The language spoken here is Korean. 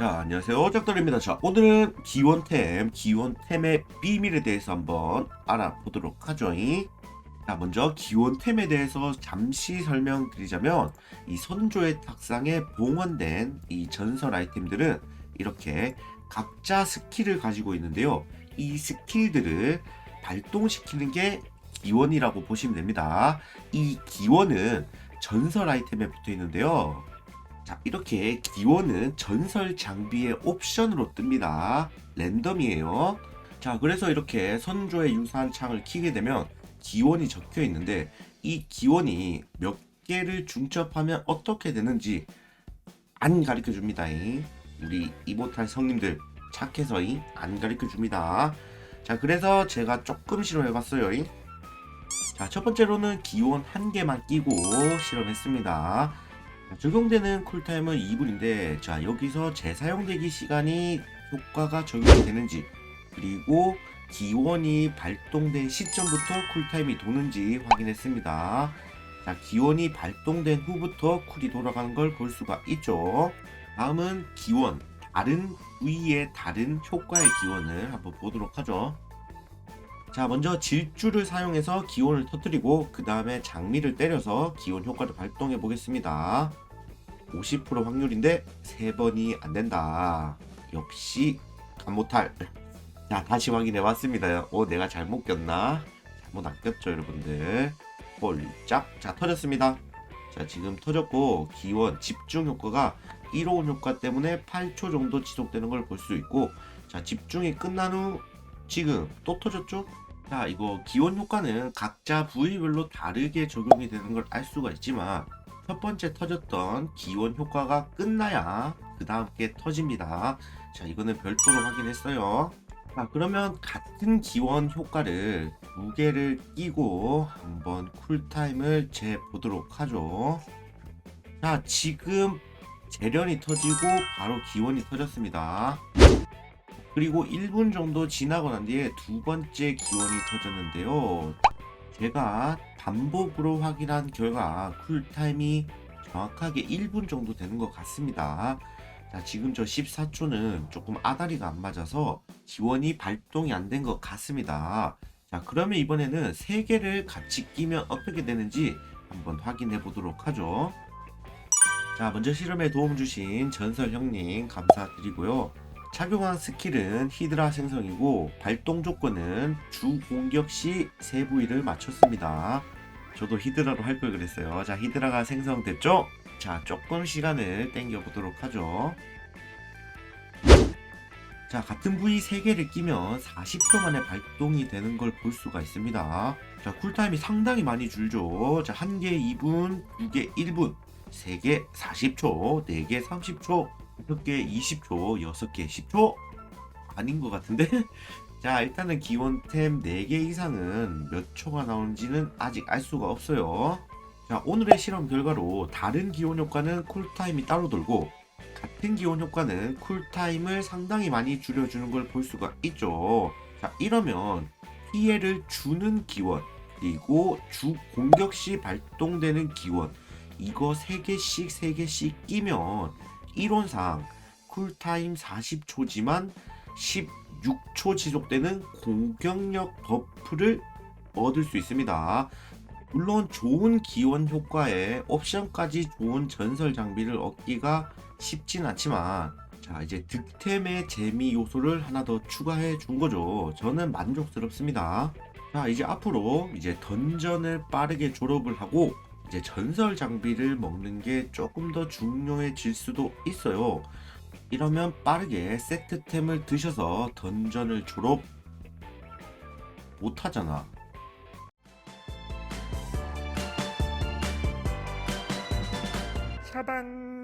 자, 안녕하세요. 짝돌입니다. 자, 오늘은 기원템, 기원템의 비밀에 대해서 한번 알아보도록 하죠. 자, 먼저 기원템에 대해서 잠시 설명드리자면 이 선조의 탁상에 봉헌된 이 전설 아이템들은 이렇게 각자 스킬을 가지고 있는데요. 이 스킬들을 발동시키는 게 기원이라고 보시면 됩니다. 이 기원은 전설 아이템에 붙어 있는데요. 자, 이렇게 기원은 전설 장비의 옵션으로 뜹니다. 랜덤이에요. 자, 그래서 이렇게 선조의 유사한 창을 키게 되면 기원이 적혀 있는데 이 기원이 몇 개를 중첩하면 어떻게 되는지 안 가르쳐 줍니다. 우리 이모탈 성님들 착해서 안 가르쳐 줍니다. 자, 그래서 제가 조금 실험해 봤어요. 자, 첫 번째로는 기원 한 개만 끼고 실험했습니다. 자, 적용되는 쿨타임은 2분인데 자 여기서 재사용되기 시간이 효과가 적용이 되는지 그리고 기원이 발동된 시점부터 쿨타임이 도는지 확인했습니다. 자 기원이 발동된 후부터 쿨이 돌아가는 걸 볼 수가 있죠. 다음은 기원 다른 부위의 다른 효과의 기원을 한번 보도록 하죠. 자 먼저 질주를 사용해서 기온을 터뜨리고 그 다음에 장미를 때려서 기온 효과를 발동해 보겠습니다. 50% 확률인데 3번이 안된다. 역시 감못할. 자 다시 확인해 봤습니다. 어 내가 잘못 꼈나? 잘못 안 꼈죠 여러분들. 홀짝. 자 터졌습니다. 자 지금 터졌고 기원 집중 효과가 1호 효과 때문에 8초 정도 지속되는 걸 볼 수 있고 자 집중이 끝난 후 지금 또 터졌죠? 자 이거 기원 효과는 각자 부위별로 다르게 적용이 되는 걸 알 수가 있지만 첫 번째 터졌던 기원 효과가 끝나야 그 다음 게 터집니다. 자 이거는 별도로 확인했어요. 자 그러면 같은 기원 효과를 두 개를 끼고 한번 쿨타임을 재보도록 하죠. 자 지금 재련이 터지고 바로 기원이 터졌습니다 그리고 1분 정도 지나고 난 뒤에 두 번째 기원이 터졌는데요. 제가 반복으로 확인한 결과 쿨타임이 정확하게 1분 정도 되는 것 같습니다. 자, 지금 저 14초는 조금 아다리가 안 맞아서 기원이 발동이 안 된 것 같습니다. 자, 그러면 이번에는 세 개를 같이 끼면 어떻게 되는지 한번 확인해 보도록 하죠. 자, 먼저 실험에 도움 주신 전설 형님 감사드리고요. 착용한 스킬은 히드라 생성이고 발동 조건은 주 공격 시 세 부위를 맞췄습니다. 저도 히드라로 할 걸 그랬어요. 자, 히드라가 생성됐죠? 자, 조금 시간을 땡겨 보도록 하죠. 자, 같은 부위 3개를 끼면 40초 만에 발동이 되는 걸 볼 수가 있습니다. 자, 쿨타임이 상당히 많이 줄죠. 자, 1개 2분, 2개 1분, 3개 40초, 4개 30초, 5개 20초, 6개 10초? 아닌 것 같은데? 자, 일단은 기원템 4개 이상은 몇 초가 나오는지는 아직 알 수가 없어요. 자, 오늘의 실험 결과로 다른 기온 효과는 쿨타임이 따로 돌고 같은 기온 효과는 쿨타임을 상당히 많이 줄여주는 걸 볼 수가 있죠. 자, 이러면 피해를 주는 기원, 그리고 주 공격 시 발동되는 기원, 이거 3개씩 3개씩 끼면 이론상 쿨타임 40초지만 16초 지속되는 공격력 버프를 얻을 수 있습니다. 물론 좋은 기원 효과에 옵션까지 좋은 전설 장비를 얻기가 쉽진 않지만 자 이제 득템의 재미 요소를 하나 더 추가해 준 거죠. 저는 만족스럽습니다. 자 이제 앞으로 이제 던전을 빠르게 졸업을 하고 이제 전설 장비를 먹는 게 조금 더 중요해질 수도 있어요. 이러면 빠르게 세트템을 드셔서 던전을 졸업 못 하잖아. 샤방